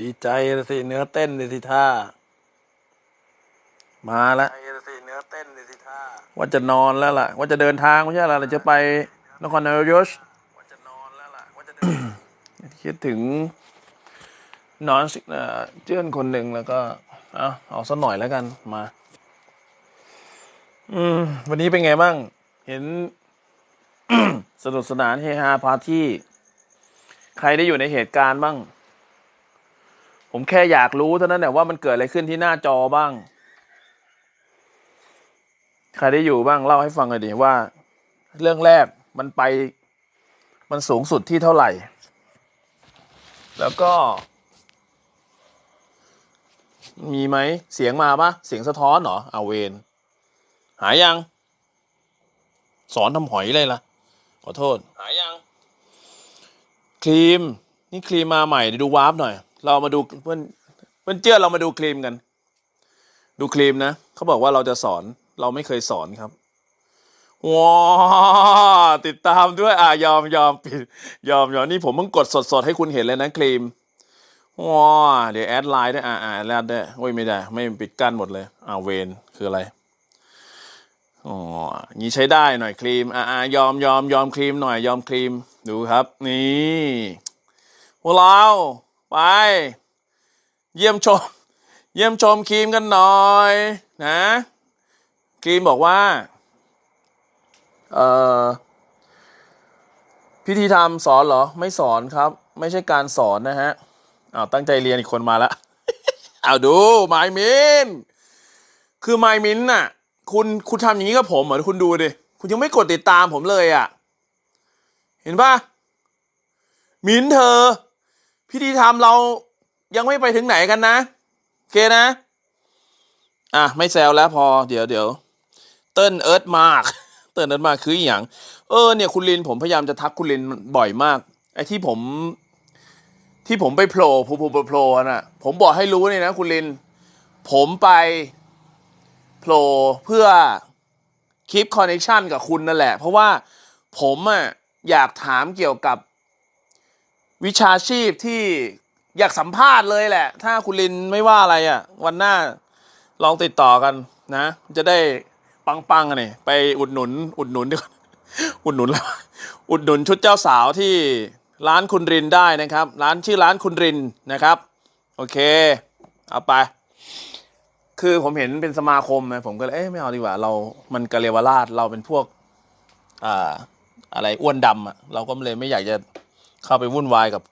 ดีใจละสิเนื้อเต้นเลยสิท่า มาแล้วใจละสิเนื้อเต้นเลยสิท่าว่าจะนอนแล้วล่ะ ว่าจะเดินทางไม่ใช่เหรอเราจะไปนครนายกว่าจะนอนแล้วล่ะว่าจะเดินคิดถึงนอนสิเอ่อเจื้อนคนหนึ่งแล้วก็เอาเอาสักหน่อยแล้วกันมา อืม วันนี้เป็นไงบ้าง เห็นสนุกสนานเฮฮาพาร์ตี้ ใครได้อยู่ในเหตุการณ์บ้าง ผมแค่อยากรู้เท่านั้นแหละว่ามันเกิดอะไรขึ้นที่หน้าจอบ้าง ใครได้อยู่บ้างเล่าให้ฟังหน่อยดิว่า เรื่องแรกมันไป มันสูงสุดที่เท่าไหร่ แล้วก็ มีไหมเสียงมาปะเสียงสะท้อนเหรอเอาเวนหายยัง สอนทำหอยเลยล่ะ ขอโทษ หายยัง ครีม นี่ครีมมาใหม่ดูวาร์ปหน่อย เรามาดูเพื่อนเพื่อนเจื้อเรามาดูครีมกัน ดูครีมนะเขาบอกว่าเราจะสอนเราไม่เคยสอนครับว้าติดตามด้วยอะยอมยอมปิดยอมยอมนี่ผมเพิ่งกดสดๆ ให้คุณเห็นเลยนะครีมว้าเดี๋ยวแอดไลน์ด้วยอ่าอ่าแอดได้โอ้ยไม่ได้ ไม่ปิดกั้นหมดเลยอ่าเวนคืออะไรอ๋องี้ใช้ได้หน่อยครีมอ่าอ่ายอมยอมยอมครีมหน่อยยอมครีมดูครับ นี่พวกเรา ไป เยี่ยมชม เยี่ยมชมครีมกันหน่อยนะครีมบอกว่าเอ่อพิธีธรรมสอนเหรอ ไม่สอนครับ ไม่ใช่การสอนนะฮะอ้าวตั้งใจเรียนอีกคนมาล้วเอาดูไมมินคือไมมินน่ะ คุณคุณทำอย่างนี้กับผมเหมือนคุณดูดิคุณยังไม่กดติดตามผมเลยอะ เห็นปะมินเธอ พิธีธรรมเรายังไม่ไปถึงไหนกันนะโอเคนะ อะ ไม่แซวแล้วพอ เดี๋ยวเดี๋ยวเติ้ลเอิร์ธมากเติ้ลเอิร์ธมากคืออย่างเออเนี่ยคุณลินผมพยายามจะทักคุณลินบ่อยมากไอ้ที่ผม ที่ผมไปโผล่ผล่โผล่โผล่น่ะ ผมบอกให้รู้เนี่ยนะคุณลิน ผมไปโผล่เพื่อคลิปคอนเนคชันกับคุณนั่นแหละ เพราะว่าผมอะอยากถามเกี่ยวกับ วิชาชีพที่อยากสัมภาษณ์เลยแหละ ถ้าคุณลินไม่ว่าอะไรอะ วันหน้าลองติดต่อกันนะ จะได้ปังๆกันนี่ไปอุดหนุน อุดหนุนดีกว่าอุดหนุนแล้วอุดหนุนชุดเจ้าสาวที่ร้านคุณรินได้นะครับ ร้านชื่อร้านคุณรินนะครับ โอเค เอาไป คือผมเห็นเป็นสมาคมนะผมก็เลยเอ๊ะไม่เอาดีกว่า เรามันกะเรวราชเราเป็นพวกอ่าอะไรอ้วนดำอะเราก็เลยไม่อยากจะ เข้าไปวุ่นวายกับ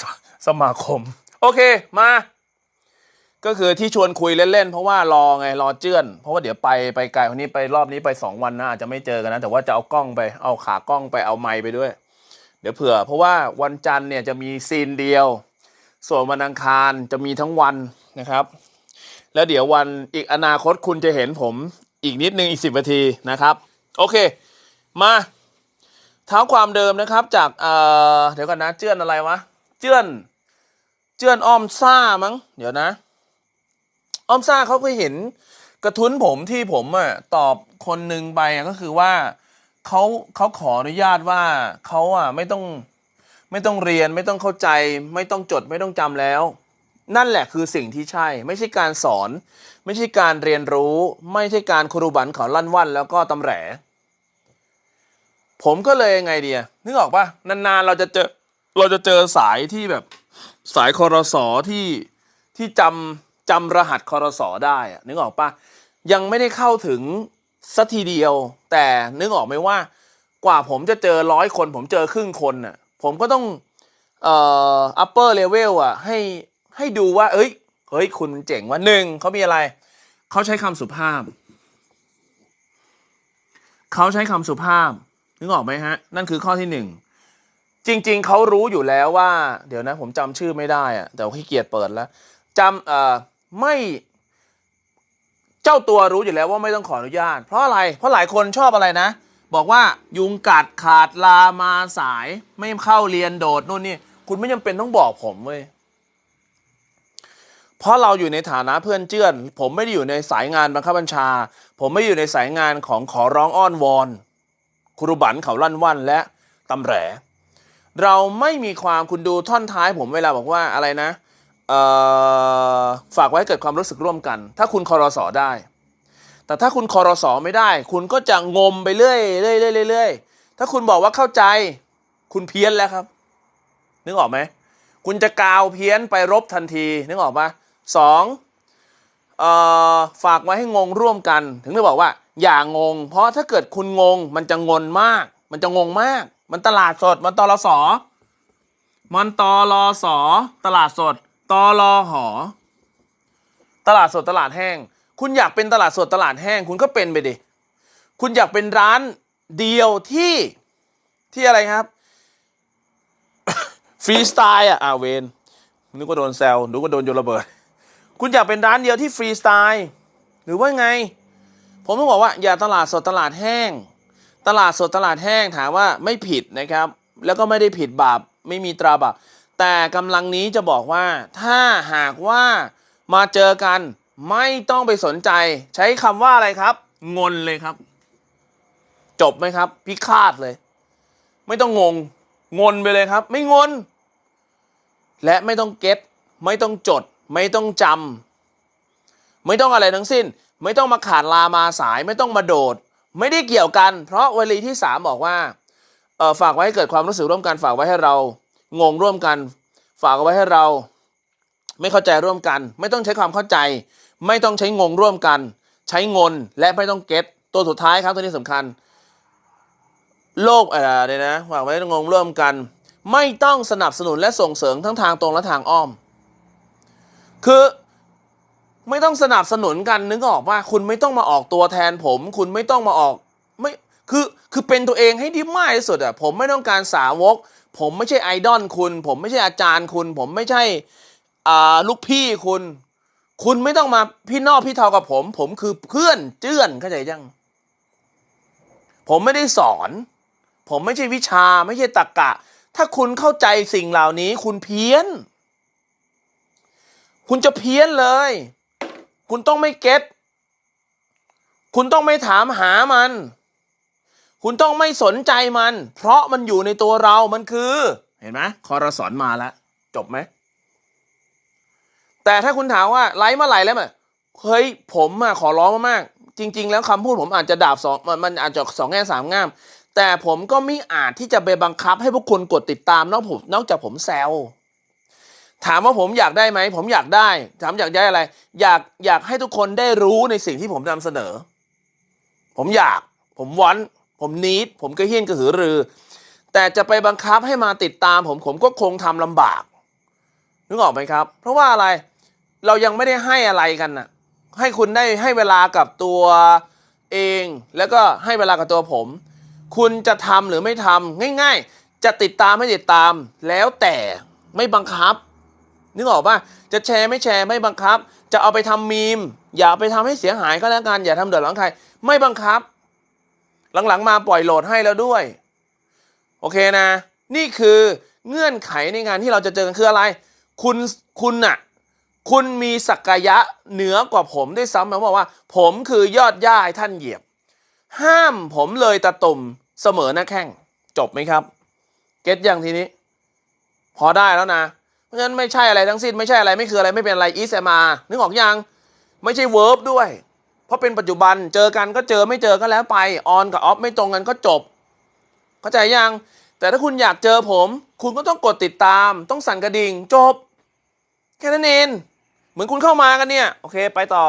สสมาคม โอเคมา ก็คือที่ชวนคุยเล่นๆ เพราะว่ารอไงรอเจื้อน เพราะว่าเดี๋ยวไปไปไกลคนนี้ไปรอบนี้ไปสองวันนะอาจจะไม่เจอกันนะ แต่ว่าจะเอากล้องไปเอาขากล้องไปเอาไมค์ไปด้วย เดี๋ยวเผื่อ เพราะว่าวันจันทร์เนี่ยจะมีซีนเดียว ส่วนวันอังคารจะมีทั้งวันนะครับ แล้วเดี๋ยววันอีกอนาคตคุณจะเห็นผมอีกนิดนึงอีกสิบนาทีนะครับ โอเค มา เท้าความเดิมนะครับจากเอ่อเดี๋ยวก่อนนะเจื้อนอะไรวะเจื้อนเจื้อนอ้อมซ่ามั้งเดี๋ยวนะ อ้อมซ่าเขาเคยเห็นกระทุ้นผมที่ผมอะตอบคนหนึ่งไปอะก็คือว่าเขาเขาขออนุญาตว่าเขาอะไม่ต้องไม่ต้องเรียนไม่ต้องเข้าใจ ไม่ต้องจดไม่ต้องจำแล้ว นั่นแหละคือสิ่งที่ใช่ ไม่ใช่การสอน ไม่ใช่การเรียนรู้ ไม่ใช่การครูบันเขาลั่นวันแล้วก็ตำแหล ผมก็เลยยังไงดีอะนึกออกปะนานๆเราจะเจอเราจะเจอสายที่แบบสายคอรสอที่ที่จำจำรหัสคอรสอได้อะนึกออกปะยังไม่ได้เข้าถึงสักทีเดียว แต่นึกออกไหมว่ากว่าผมจะเจอร้อยคน ผมเจอครึ่งคนน่ะผมก็ต้องเอ่อ upper level อะให้ให้ดูว่า เอ้ยเฮ้ยคุณเจ๋งว่าหนึ่งเขามีอะไร เขาใช้คำสุภาพ เขาใช้คำสุภาพ นึกออกไหมฮะ นั่นคือข้อที่หนึ่งจริง ๆเขารู้อยู่แล้วว่า เดี๋ยวนะ ผมจำชื่อไม่ได้อะแต่ขี้เกียจเปิดแล้วจำเอ่อไม่เจ้าตัวรู้อยู่แล้วว่าไม่ต้องขออนุญาต เพราะอะไร เพราะหลายคนชอบอะไรนะ บอกว่ายุงกัดขาดลามาสาย ไม่เข้าเรียนโดดนู่นนี่คุณไม่จำเป็นต้องบอกผมเว้ยเพราะเราอยู่ในฐานะเพื่อนเจื้อน ผมไม่ได้อยู่ในสายงานบังคับบัญชา ผมไม่อยู่ในสายงานของขอร้องอ้อนวอน ครูบันเขาลั่นวันและตำแหลเราไม่มีความคุณดูท่อนท้ายผมเวลาบอกว่าอะไรนะฝากไว้เกิดความรู้สึกร่วมกัน ถ้าคุณคอรสอได้ แต่ถ้าคุณคอรสอไม่ได้ คุณก็จะงมไปเรื่อยเรื่อยเรื่อยถ้าคุณบอกว่าเข้าใจ คุณเพี้ยนแล้วครับ นึกออกไหม คุณจะกาวเพี้ยนไปรบทันที นึกออกปะสอง ฝากไว้ให้งงร่วมกัน ถึงได้บอกว่า อย่างง เพราะถ้าเกิดคุณงง มันจะงนมาก มันจะงงมาก มันตลาดสด มันตลสอมันตลสอตลาดสดตลหอ ตลาดสดตลาดแห้ง คุณอยากเป็นตลาดสดตลาดแห้ง คุณก็เป็นไปดิคุณอยากเป็นร้านเดียวที่ที่อะไรครับฟรีสไตล์อะอาเวนนึกว่าโดนแซวนึกว่าโดนโยนระเบิด คุณอยากเป็นร้านเดียวที่ฟรีสไตล์หรือว่าไง ผมต้องบอกว่าอย่าตลาดสดตลาดแห้ง ตลาดสดตลาดแห้งถามว่าไม่ผิดนะครับ แล้วก็ไม่ได้ผิดบาปไม่มีตราบาปแต่กำลังนี้จะบอกว่า ถ้าหากว่ามาเจอกันไม่ต้องไปสนใจ ใช้คำว่าอะไรครับ งนเลยครับ จบไหมครับ พิฆาตเลย ไม่ต้องงง งนไปเลยครับ ไม่งน และไม่ต้องเก็ตไม่ต้องจด ไม่ต้องจำไม่ต้องอะไรทั้งสิ้น ไม่ต้องมาขาดลามาสายไม่ต้องมาโดด ไม่ได้เกี่ยวกัน เพราะวลีที่สามบอกว่าเออฝากไว้ให้เกิดความรู้สึกร่วมกันฝากไว้ให้เรางงร่วมกัน ฝากไว้ให้เรา ไม่เข้าใจร่วมกัน ไม่ต้องใช้ความเข้าใจ ไม่ต้องใช้งงร่วมกัน ใช้งนและไม่ต้องเก็ตตัวสุดท้ายครับตัวนี้สำคัญ โลกอะไรเนี่ยนะฝากไว้งงร่วมกัน ไม่ต้องสนับสนุนและส่งเสริมทั้งทางตรงและทางอ้อม คือไม่ต้องสนับสนุนกันนึกออกว่าคุณไม่ต้องมาออกตัวแทนผม คุณไม่ต้องมาออกไม่คือคือเป็นตัวเองให้ดีมากที่สุดอะผมไม่ต้องการสาวก ผมไม่ใช่ไอดอลคุณ ผมไม่ใช่อาจารย์คุณ ผมไม่ใช่อ่าลูกพี่คุณ คุณไม่ต้องมาพี่นอกพี่เทากับผม ผมคือเพื่อนเจื้อนเข้าใจยัง ผมไม่ได้สอน ผมไม่ใช่วิชาไม่ใช่ตรรกกะ ถ้าคุณเข้าใจสิ่งเหล่านี้คุณเพี้ยน คุณจะเพี้ยนเลย คุณต้องไม่เก็ตคุณต้องไม่ถามหามัน คุณต้องไม่สนใจมัน เพราะมันอยู่ในตัวเรามันคือ เห็นไหมคอรสอนมาแล้ว จบไหม แต่ถ้าคุณถามว่าไลฟ์เมื่อไหร่แล้วมั้ยเฮ้ยผมอะขอร้องมากๆจริง ๆ แล้วคำพูดผมอาจจะดาบสองมันมันอาจจะสองแง่สามง่าม แต่ผมก็ไม่อาจที่จะไปบังคับให้พวกคุณกดติดตามนอกผมนอกจากผมแซว ถามว่าผมอยากได้ไหม ผมอยากได้ ถามอยากได้อะไร อยากอยากให้ทุกคนได้รู้ในสิ่งที่ผมนำเสนอ ผมอยาก ผมวอนผมนิดผมก็เฮี้ยนกระหือรือ แต่จะไปบังคับให้มาติดตาม ผมผมก็คงทำลำบากนึกออกไหมครับ เพราะว่าอะไรเรายังไม่ได้ให้อะไรกันน่ะ ให้คุณได้ให้เวลากับตัวเอง แล้วก็ให้เวลากับตัวผม คุณจะทำหรือไม่ทำง่าย ๆ จะติดตามไม่ติดตาม แล้วแต่ไม่บังคับ นึกออกป่ะจะแชร์ไม่แชร์ไม่บังคับ จะเอาไปทำมีม อย่าไปทำให้เสียหายก็แล้วกันอย่าทำเดือดร้อนใคร ไม่บังคับ หลังๆมาปล่อยโหลดให้แล้วด้วย โอเคนะ นี่คือเงื่อนไขในงานที่เราจะเจอกันคืออะไร คุณคุณน่ะ คุณมีศักยะเหนือกว่าผมด้วยซ้ำหมายความว่า ผมคือยอดย่าให้ท่านเหยียบ ห้ามผมเลยตะตุ่มเสมอหน้าแข้งจบไหมครับ เก็ตยังทีนี้ พอได้แล้วนะ ราะฉะนั้นไม่ใช่อะไรทั้งสิ้นไม่ใช่อะไรไม่คืออะไรไม่เป็นอะไรอีสมานึกออกยัง ไม่ใช่เวิร์บด้วย เพราะเป็นปัจจุบันเจอกันก็เจอไม่เจอก็แล้วไปออนกับออฟไม่ตรงกันก็จบ เข้าใจยัง แต่ถ้าคุณอยากเจอผม คุณก็ต้องกดติดตาม ต้องสั่นกระดิ่งจบ แค่นั้นเองเหมือนคุณเข้ามากันเนี่ยโอเคไปต่อ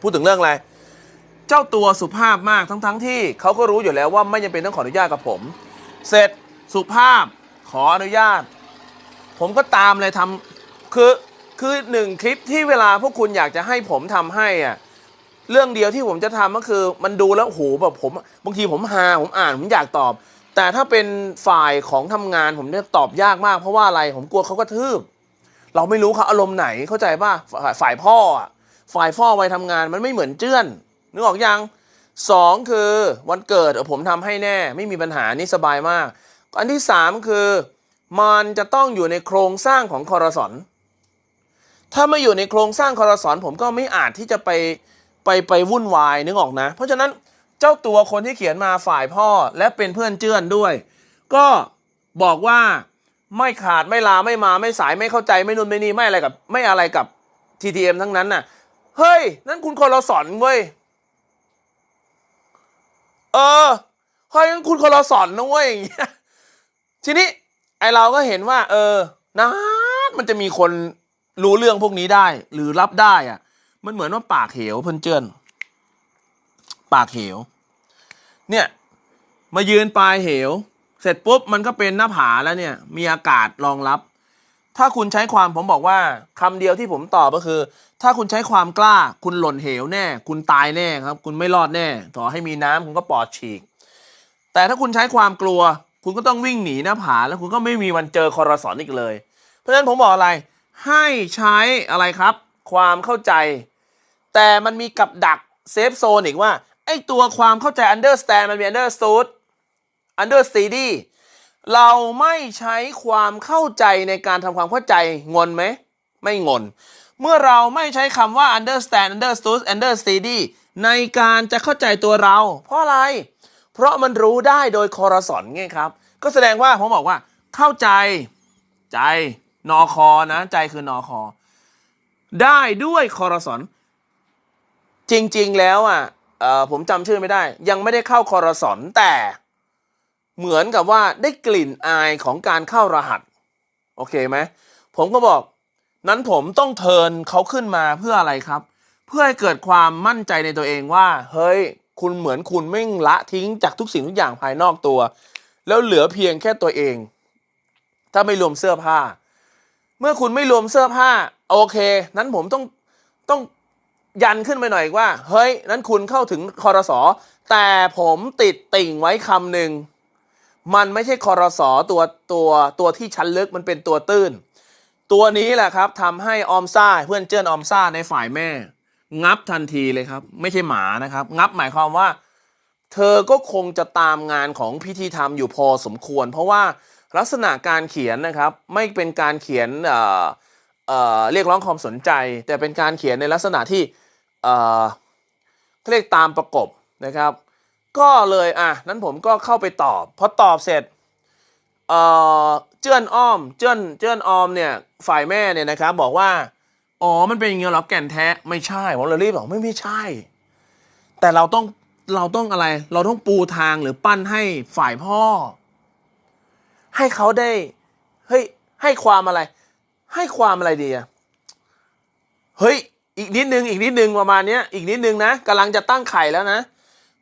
พูดถึงเรื่องอะไร เจ้าตัวสุภาพมากทั้งๆทที่เขาก็รู้อยู่แล้วว่าไม่จำเป็นต้องขออนุญาตกับผม เสร็จสุภาพขออนุญาต ผมก็ตามเลยทำคือคือหนึ่งคลิปที่เวลาพวกคุณอยากจะให้ผมทำให้อะเรื่องเดียวที่ผมจะทำก็คือ มันดูแล้วโหแบบผมบางทีผมฮาผมอ่านผมอยากตอบ แต่ถ้าเป็นฝ่ายของทำงานผมเนี่ยตอบยากมาก เพราะว่าอะไรผมกลัวเขากระทืบเราไม่รู้เขาอารมณ์ไหนเข้าใจป่ะฝ่ายพ่อฝ่ายพ่อวัยทำงานมันไม่เหมือนเจื้อนนึกออกยังสองคือวันเกิดผมทำให้แน่ ไม่มีปัญหานี่สบายมาก อันที่สามคือ มันจะต้องอยู่ในโครงสร้างของคอรสอนถ้าไม่อยู่ในโครงสร้างคอรสอนผมก็ไม่อาจที่จะไปไปไปวุ่นวายนึกออกนะ เพราะฉะนั้นเจ้าตัวคนที่เขียนมาฝ่ายพ่อและเป็นเพื่อนเจื้อนด้วย ก็บอกว่าไม่ขาดไม่ลาไม่มาไม่สายไม่เข้าใจไม่นุ่นไม่นี่ไม่อะไรกับ ไม่อะไรกับ TTM ทั้งนั้นน่ะ เฮ้ย นั่นคุณคนเรสอนเว้ยเออเฮ้ยนั่นคุณคนเรสอนนะเว้ยทีนี้ ไอเราก็เห็นว่า เออนะมันจะมีคนรู้เรื่องพวกนี้ได้ หรือรับได้อะมันเหมือนว่าปากเหวเพื่อนเจือนปากเหว เนี่ย มายืนปลายเหว เสร็จปุ๊บมันก็เป็นหน้าผาแล้วเนี่ย มีอากาศรองรับ ถ้าคุณใช้ความผมบอกว่าคำเดียวที่ผมตอบก็คือ ถ้าคุณใช้ความกล้า คุณหล่นเหวแน่ คุณตายแน่ครับ คุณไม่รอดแน่ ต่อให้มีน้ำคุณก็ปอดฉีก แต่ถ้าคุณใช้ความกลัว คุณก็ต้องวิ่งหนีหน้าผาแล้วคุณก็ไม่มีวันเจอคอรสอนอีกเลย เพราะฉะนั้นผมบอกอะไรให้ใช้อะไรครับ ความเข้าใจ แต่มันมีกับดักเซฟโซนอีกว่าไอตัวความเข้าใจ understand มันมี understood understudy เราไม่ใช้ความเข้าใจในการทำความเข้าใจงนไหม ไม่งน เมื่อเราไม่ใช้คำว่า understand understood understudy ในการจะเข้าใจตัวเรา เพราะอะไร เพราะมันรู้ได้โดยคอรสอนไงครับ ก็แสดงว่าผมบอกว่า เข้าใจใจนอคอนะ ใจคือนอคอ ได้ด้วยคอรสอนจริง ๆ แล้วอะอ่อผมจำชื่อไม่ได้ ยังไม่ได้เข้าคอรสอนแต่เหมือนกับว่าได้กลิ่นอายของการเข้ารหัส โอเคไหมผมก็บอก นั้นผมต้องเทินเขาขึ้นมาเพื่ออะไรครับ เพื่อให้เกิดความมั่นใจในตัวเองว่า เฮ้ย คุณเหมือนคุณไม่ละทิ้งจากทุกสิ่งทุกอย่างภายนอกตัว แล้วเหลือเพียงแค่ตัวเอง ถ้าไม่รวมเสื้อผ้า เมื่อคุณไม่รวมเสื้อผ้า โอเค นั้นผมต้องต้องยันขึ้นไปหน่อยว่า เฮ้ย นั้นคุณเข้าถึงคอรสอแต่ผมติดติ่งไว้คำหนึ่งมันไม่ใช่คอรสอตัวตัวตัวที่ชั้นลึกมันเป็นตัวตื้น ตัวนี้แหละครับทำให้ออมซ่าเพื่อนเจิ้นออมซ่าในฝ่ายแม่ งับทันทีเลยครับ ไม่ใช่หมานะครับ งับหมายความว่า เธอก็คงจะตามงานของพิธีธรรมอยู่พอสมควร เพราะว่าลักษณะการเขียนนะครับ ไม่เป็นการเขียนเอ่อเอ่อเรียกร้องความสนใจ แต่เป็นการเขียนในลักษณะที่เอ่อเขาเรียกตามประกบนะครับ ก็เลยอะนั้นผมก็เข้าไปตอบพอตอบเสร็จเอ่อเจื้อนอ้อมเจื้อนเจื้อนออมเนี่ยฝ่ายแม่เนี่ยนะครับบอกว่า อ๋อ มันเป็นอย่างเงี้ยเหรอแก่นแท้ไม่ใช่ผมเลยรีบบอกไม่ไม่ใช่ แต่เราต้องเราต้องอะไร เราต้องปูทางหรือปั้นให้ฝ่ายพ่อ ให้เขาได้เฮ้ยให้ความอะไร ให้ความอะไรดีอะเฮ้ย อีกนิดนึง อีกนิดนึงประมาณเนี้ยอีกนิดนึงนะกำลังจะตั้งไข่แล้วนะ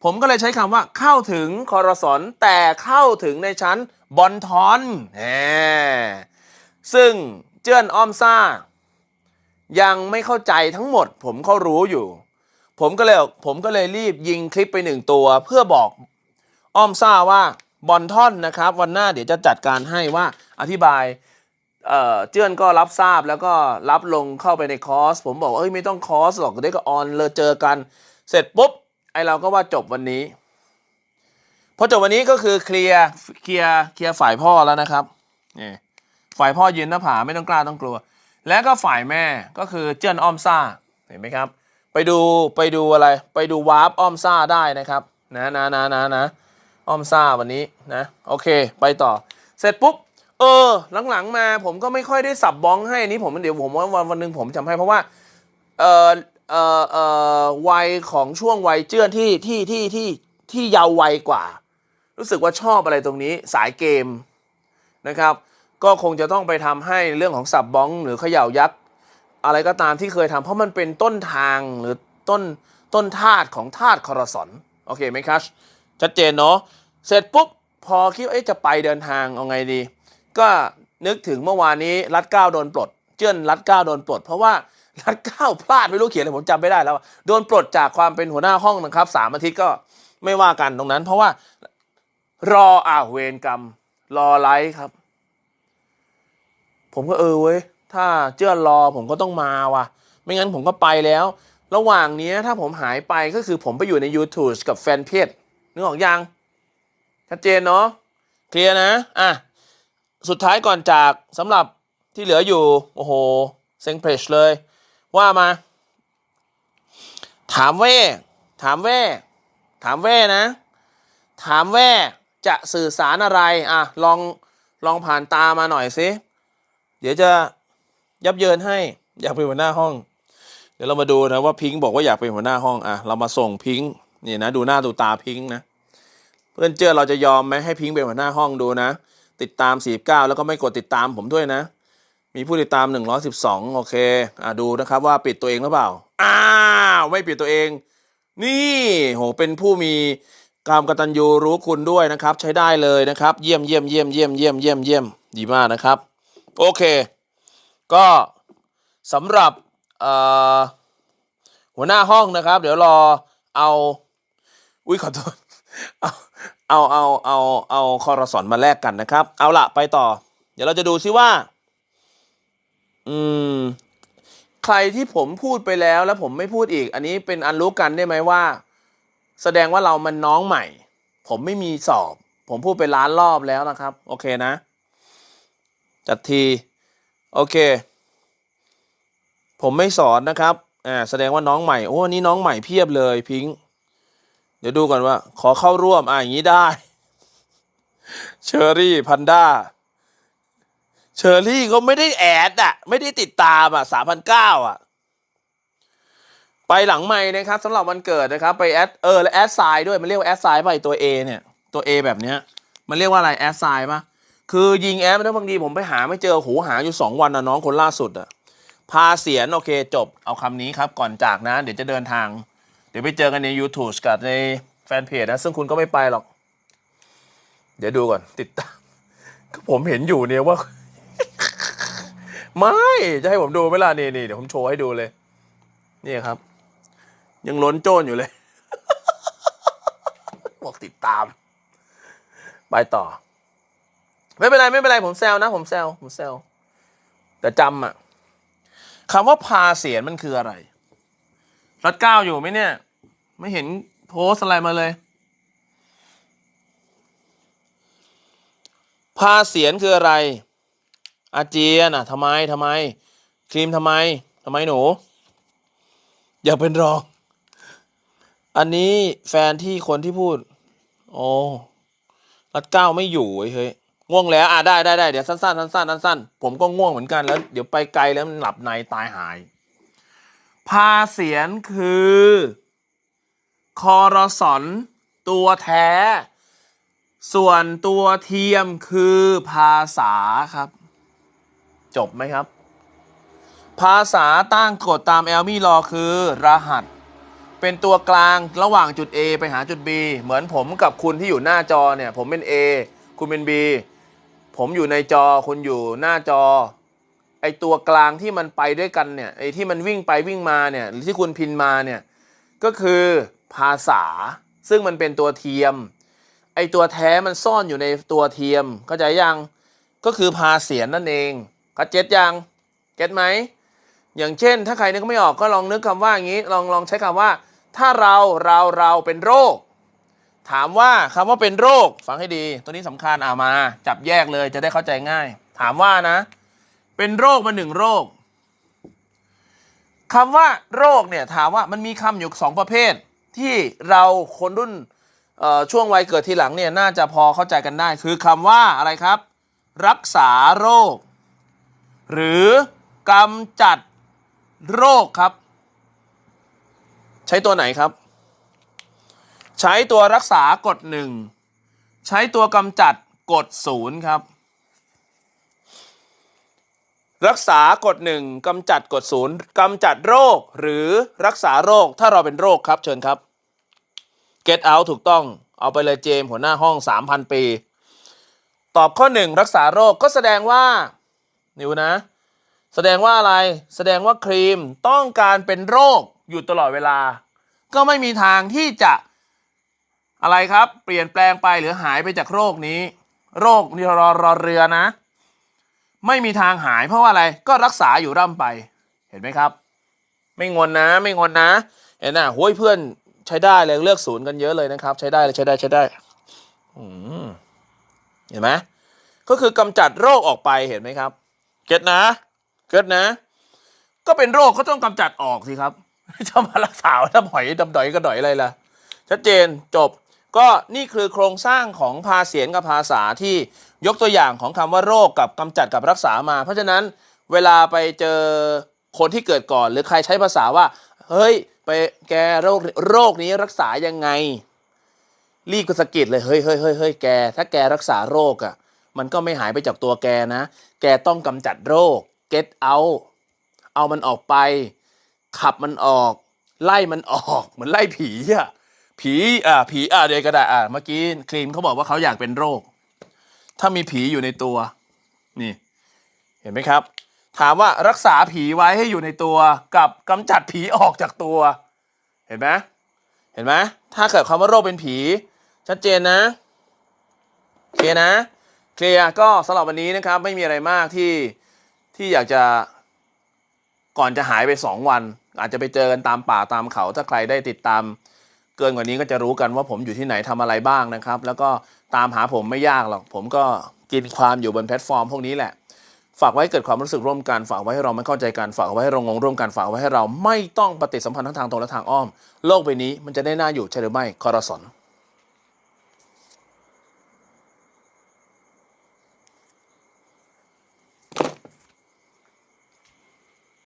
ผมก็เลยใช้คำว่าเข้าถึงคอรสอนแต่เข้าถึงในชั้นบอลทอนแหมซึ่งเจิ้นอ้อมซ่า ยังไม่เข้าใจทั้งหมด ผมเขารู้อยู่ ผมก็เลยผมก็เลยรีบยิงคลิปไปหนึ่งตัวเพื่อบอกอ้อมซ่าว่าบอลท่อนนะครับ วันหน้าเดี๋ยวจะจัดการให้ว่าอธิบายเอ่อเจื้อนก็รับทราบแล้วก็รับลงเข้าไปในคอร์ส ผมบอกว่าเอ้ยไม่ต้องคอร์สหรอกเดี๋ยวก็ออนเลยเจอกัน เสร็จปุ๊บไอเราก็ว่าจบวันนี้พอจบวันนี้ก็คือเคลียร์เคลียร์เคลียร์ฝ่ายพ่อแล้วนะครับนี่ฝ่ายพ่อยืนหน้าผาไม่ต้องกล้าต้องกลัว และก็ฝ่ายแม่ก็คือเจิ้นอ้อมซ่าเห็นไหมครับ ไปดูไปดูอะไรไปดูวาร์ปอ้อมซ่าได้นะครับนะนะนะนะนะอ้อมซ่าวันนี้นะโอเค ไปต่อ เสร็จปุ๊บเออหลังๆมาผมก็ไม่ค่อยได้สับบ้องให้นี้ผมเดี๋ยวผมว่าวันวันหนึ่งผมจำให้เพราะว่าเออเออเออวัยของช่วงวัยเจื้อนที่ที่ที่ที่ที่ยาววัยกว่า รู้สึกว่าชอบอะไรตรงนี้สายเกมนะครับ ก็คงจะต้องไปทำให้เรื่องของสับบ้อง หรือเขย่ายักษ์อะไรก็ตามที่เคยทำเพราะมันเป็นต้นทางหรือต้นต้นธาตุของธาตุคอรสอนโอเคไหมครับชัดเจนเนาะเสร็จปุ๊บพอคิดว่าจะไปเดินทางเอาไงดี ก็นึกถึงเมื่อวานนี้รัดเก้าโดนปลด เจิ้นรัดเก้าโดนปลด เพราะว่ารัดเก้าพลาดไม่รู้เขียนอะไรผมจำไม่ได้แล้วโดนปลดจากความเป็นหัวหน้าห้องนะครับสามอาทิตย์ก็ไม่ว่ากันตรงนั้น เพราะว่ารออ่าวเวรกรรมรอไลฟ์ครับ ผมก็เออเว้ยถ้าเจื้อรอผมก็ต้องมาว่ะ ไม่งั้นผมก็ไปแล้ว ระหว่างเนี้ยถ้าผมหายไปก็คือผมไปอยู่ใน YouTube กับแฟนเพจนึกออกยังชัดเจนเนาะเคลียร์นะอะสุดท้ายก่อนจากสำหรับที่เหลืออยู่ โอ้โหเซ็งเพจเลย ว่ามา ถามแว่ถามแว่ถามแว่นะ ถามแว่จะสื่อสารอะไร อะ ลองลองผ่านตามาหน่อยสิ เดี๋ยวจะยับเยินให้อยากเป็นหัวหน้าห้อง เดี๋ยวเรามาดูนะว่าพิงค์บอกว่าอยากเป็นหัวหน้าห้องอะเรามาส่งพิงค์นี่นะดูหน้าดูตาพิงค์นะเพื่อนเจอเราจะยอมไหมให้พิงค์เป็นหัวหน้าห้องดูนะ ติดตาม 49 แล้วก็ไม่กดติดตามผมด้วยนะ มีผู้ติดตาม 112 โอเคอะดูนะครับว่าปิดตัวเองหรือเปล่าอ้าวไม่ปิดตัวเอง นี่โหเป็นผู้มีความกตัญญูรู้คุณด้วยนะครับ ใช้ได้เลยนะครับ เยี่ยมเยี่ยมเยี่ยมเยี่ยมเยี่ยมเยี่ยมเยี่ยมดีมากนะครับ โอเค ก็สำหรับหัวหน้าห้องนะครับ เดี๋ยวรอเอาอุ้ยขอโทษเอาเอาเอาเอาเอาคอรสอนมาแลกกันนะครับ เอาละไปต่อ เดี๋ยวเราจะดูซิว่า อืม ใครที่ผมพูดไปแล้วแล้วผมไม่พูดอีก อันนี้เป็นอันรู้กันได้ไหมว่า แสดงว่าเรามันน้องใหม่ ผมไม่มีสอบ ผมพูดไปล้านรอบแล้วนะครับ โอเคนะ จัดที โอเค ผมไม่สอนนะครับ อ่า แสดงว่าน้องใหม่ โอ้อันนี่น้องใหม่เพียบเลยพิงค์เดี๋ยวดูก่อนว่า ขอเข้าร่วม อ่าอย่างนี้ได้ เชอรี่พันด้า เชอรี่ก็ไม่ได้แอดอะไม่ได้ติดตามอะสามพันเก้าอะไปหลังไม่นะครับสำหรับวันเกิดนะครับ ไปแอดเออและแอดไซน์ด้วยมันเรียกว่าแอดไซน์ไปตัว A เนี่ยตัว A แบบเนี้ยมันเรียกว่าอะไรแอดไซน์ปะ คือยิงแอดแล้วบางทีผมไปหาไม่เจอหูหาอยู่สองวันนะน้องคนล่าสุดอะพาเสียนโอเคจบเอาคำนี้ครับก่อนจากนะ เดี๋ยวจะเดินทาง เดี๋ยวไปเจอกันใน YouTube กับในแฟนเพจนะ ซึ่งคุณก็ไม่ไปหรอก เดี๋ยวดูก่อน ติดตามก็ผมเห็นอยู่เนี่ยว่า ไม่ จะให้ผมดูไหมล่ะนี่นี่เดี๋ยวผมโชว์ให้ดูเลย นี่ครับ ยังล้นโจนอยู่เลย บอกติดตาม ไปต่อ ไม่เป็นไรไม่เป็นไรผมแซวนะ ผมแซวผมแซวแต่จำอะคำว่าพาเสียนมันคืออะไรรัดเก้าอยู่ไหมเนี่ย ไม่เห็นโพสอะไรมาเลย พาเสียนคืออะไร อาเจียนอะทำไมทำไม ครีมทำไมทำไมหนู อย่าเป็นรอง อันนี้แฟนที่คนที่พูด โอ้รัดเก้าไม่อยู่เว้ยเฮ้ย ง่วงแล้วอะได้ได้ได้เดี๋ยวสั้นๆสั้นๆสั้นๆผมก็ง่วงเหมือนกันแล้ว เดี๋ยวไปไกลแล้วมันหลับในตายหาย พาเสียนคือ คอรสอนตัวแท้ ส่วนตัวเทียมคือภาษาครับ จบไหมครับ ภาษาตั้งกฎตามแอลมี่ลอคือ รหัส เป็นตัวกลางระหว่างจุด A ไปหาจุด B เหมือนผมกับคุณที่อยู่หน้าจอเนี่ย ผมเป็น A คุณเป็น B ผมอยู่ในจอคุณอยู่หน้าจอ ไอตัวกลางที่มันไปด้วยกันเนี่ยไอที่มันวิ่งไปวิ่งมาเนี่ยหรือที่คุณพินมาเนี่ยก็คือภาษา ซึ่งมันเป็นตัวเทียม ไอตัวแท้มันซ่อนอยู่ในตัวเทียม เข้าใจยังก็คือพาเสียนนั่นเองเข้าเจ็ดยังเก็ตไหมอย่างเช่น ถ้าใครนึกไม่ออกก็ลองนึกคำว่าอย่างนี้ ลองลองใช้คำว่า ถ้าเราเราเราเป็นโรค ถามว่าคำว่าเป็นโรคฟังให้ดี ตัวนี้สำคัญอ่ามา จับแยกเลยจะได้เข้าใจง่าย ถามว่านะ เป็นโรคมาหนึ่งโรคคำว่าโรคเนี่ยถามว่ามันมีคำอยู่สองประเภท ที่เราคนรุ่นช่วงวัยเกิดทีหลังเนี่ยน่าจะพอเข้าใจกันได้ คือคำว่าอะไรครับ รักษาโรค หรือกำจัดโรคครับ ใช้ตัวไหนครับ ใช้ตัวรักษากดหนึ่งใช้ตัวกำจัดกดศูนย์ครับ รักษากดหนึ่งกำจัดกดศูนย์กำจัดโรคหรือรักษาโรคถ้าเราเป็นโรคครับเชิญครับ get out ถูกต้องเอาไปเลยเจมหัวหน้าห้อง 3,000 ปี ตอบข้อหนึ่งรักษาโรคก็แสดงว่า นิวนะ แสดงว่าอะไร แสดงว่าครีมต้องการเป็นโรคอยู่ตลอดเวลา ก็ไม่มีทางที่จะ อะไรครับ เปลี่ยนแปลงไปหรือหายไปจากโรคนี้ โรคนี่รอรอเรือนะ ไม่มีทางหายเพราะว่าอะไรก็รักษาอยู่ร่ำไป เห็นไหมครับ ไม่งอนนะ ไม่งอนนะ เห็นนะห้ยเพื่อนใช้ได้เลยเลือกศูนย์กันเยอะเลยนะครับ ใช้ได้เลยใช้ได้ใช้ได้อืเห็นไหมก็คือกำจัดโรคออกไปเห็นไหมครับ เก็ตนะ เกิดนะ ก็เป็นโรคก็ต้องกำจัดออกสิครับจะมารักษาถ้าหอยดำดอยก็ดอยอะไรล่ะ ชัดเจนจบ ก็นี่คือโครงสร้างของภาเสียงกับภาษาที่ยกตัวอย่างของคำว่าโรคกับกำจัดกับรักษามา เพราะฉะนั้นเวลาไปเจอคนที่เกิดก่อน หรือใครใช้ภาษาว่า เฮ้ย ไปแกโรคโรคนี้รักษายังไง รีบกสกิดเลยเฮ้ยเฮ้ยเฮ้ยเฮ้ยแก ถ้าแกรักษาโรคอะ่ะมันก็ไม่หายไปจากตัวแกนะ แกต้องกำจัดโรค get out เอามันออกไป ขับมันออก ไล่มันออก เหมือนไล่ผีอะ ผีอ่าผีอ่าเดี๋ยวก็ได้อ่าเมื่อกี้ครีมเขาบอกว่าเขาอยากเป็นโรค ถ้ามีผีอยู่ในตัว นี่ เห็นไหมครับ ถามว่ารักษาผีไว้ให้อยู่ในตัวกับกำจัดผีออกจากตัว เห็นไหมเห็นไหมถ้าเกิดคำว่าโรคเป็นผี ชัดเจนนะเคลียร์นะเคลียร์ก็สำหรับวันนี้นะครับ ไม่มีอะไรมากที่ที่อยากจะก่อนจะหายไป 2 วัน อาจจะไปเจอกันตามป่าตามเขาถ้าใครได้ติดตาม เกินกว่านี้ก็จะรู้กันว่าผมอยู่ที่ไหนทำอะไรบ้างนะครับ แล้วก็ตามหาผมไม่ยากหรอก ผมก็กินความอยู่บนแพลตฟอร์มพวกนี้แหละ ฝากไว้เกิดความรู้สึกร่วมกัน ฝากไว้ให้เราไม่เข้าใจกัน ฝากไว้ให้เรางงร่วมกัน ฝากไว้ให้เราไม่ต้องปฏิสัมพันธ์ทั้งทางตรงและทางอ้อม โลกใบนี้มันจะได้น่าอยู่ใช่หรือไม่คอรสอน